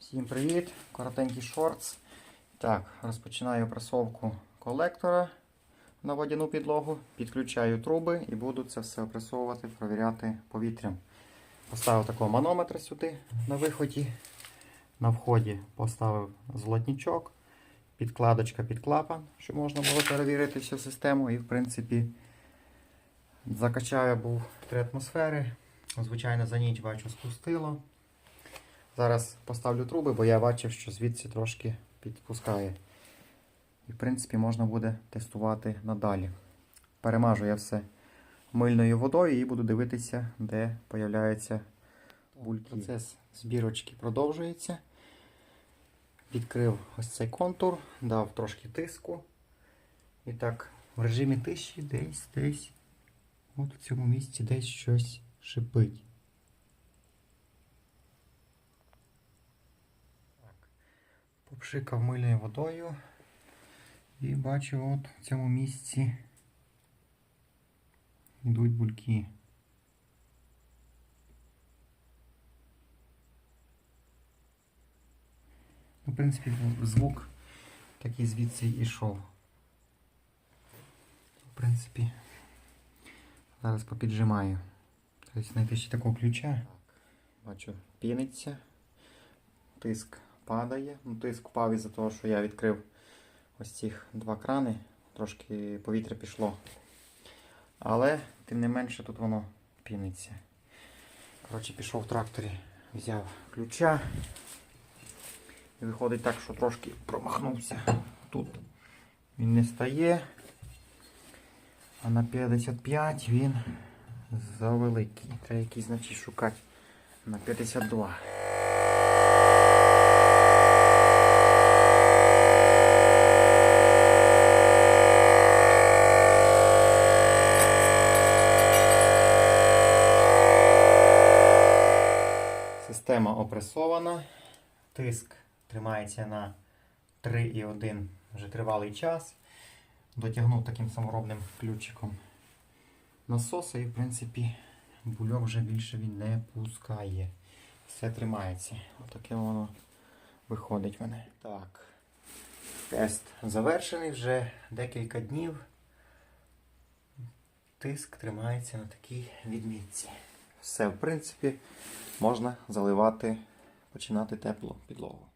Всім привіт! Коротенький шортс. Так, розпочинаю пресовку колектора на водяну підлогу, підключаю труби і буду це все опресовувати, провіряти повітрям. Поставив такого манометра сюди на виході. На вході поставив золотничок, підкладочка під клапан, щоб можна було перевірити всю систему. І, в принципі, закачав я був 3 атмосфери. Звичайно, за ніч бачу спустило. Зараз поставлю труби, бо я бачив, що звідси трошки підпускає. І, в принципі, можна буде тестувати надалі. Перемажу я все мильною водою і буду дивитися, де появляються бульки. Процес збірочки продовжується. Відкрив ось цей контур, дав трошки тиску. І так, в режимі тиші десь, десь, от в цьому місці десь щось шипить. Попшикав мильною водою. І бачу, от в цьому місці йдуть бульки. Ну, в принципі, звук такий звідси йшов. В принципі, зараз попіджимаю. Тобто знайти ще такого ключа. Бачу, піниться. Тиск падає. Ну, тиск впав із-за того, що я відкрив ось цих два крани. Трошки повітря пішло. Але, тим не менше, тут воно піниться. Коротше, пішов в тракторі, взяв ключа. І виходить так, що трошки промахнувся. Тут він не стає. А на 55 він завеликий. Треба якийсь, значить, шукати на 52. Система опресована. Тиск тримається на 3,1 вже тривалий час. Дотягнув таким саморобним ключиком насоса і, в принципі, бульок вже більше він не пускає. Все тримається. Отаке воно виходить в мене. Так. Тест завершений вже декілька днів. Тиск тримається на такій відмітці. Все, в принципі, можна заливати, починати теплу підлогу.